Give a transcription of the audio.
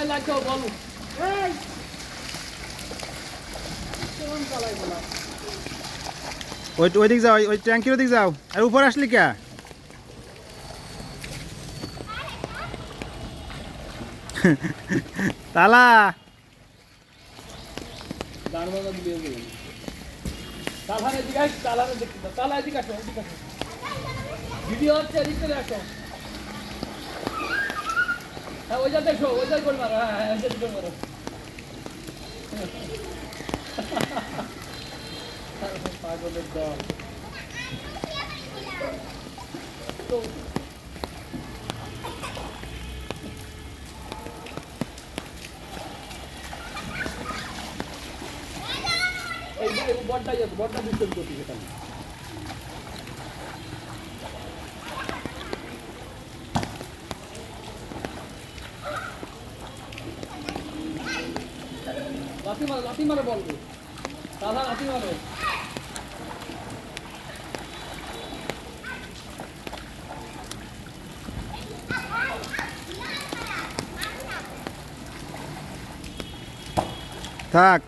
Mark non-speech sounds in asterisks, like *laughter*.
গায়ে লাগতো বল। এই! কেমন চালাই বলা ওই ওই দিক যাও ওই ট্যাঙ্কির ওদিক যাও। আর উপরে আসলি কে? *laughs* তালা! গান দিয়ে তালহানের দিকে তালা এদিকে আসো এদিকে আসো। ভিডিও হচ্ছে এদিক আসো। ওই যা দেখো ওই যা গোল মারো হ্যাঁ ওই যা গোল মারো। পাগলের দল। এই আছে বড়টা ডিস্টার্ব করছি সেখানে। লাথি মারো লাথি মারো বলবে দাদা লাথি মারো। থাক।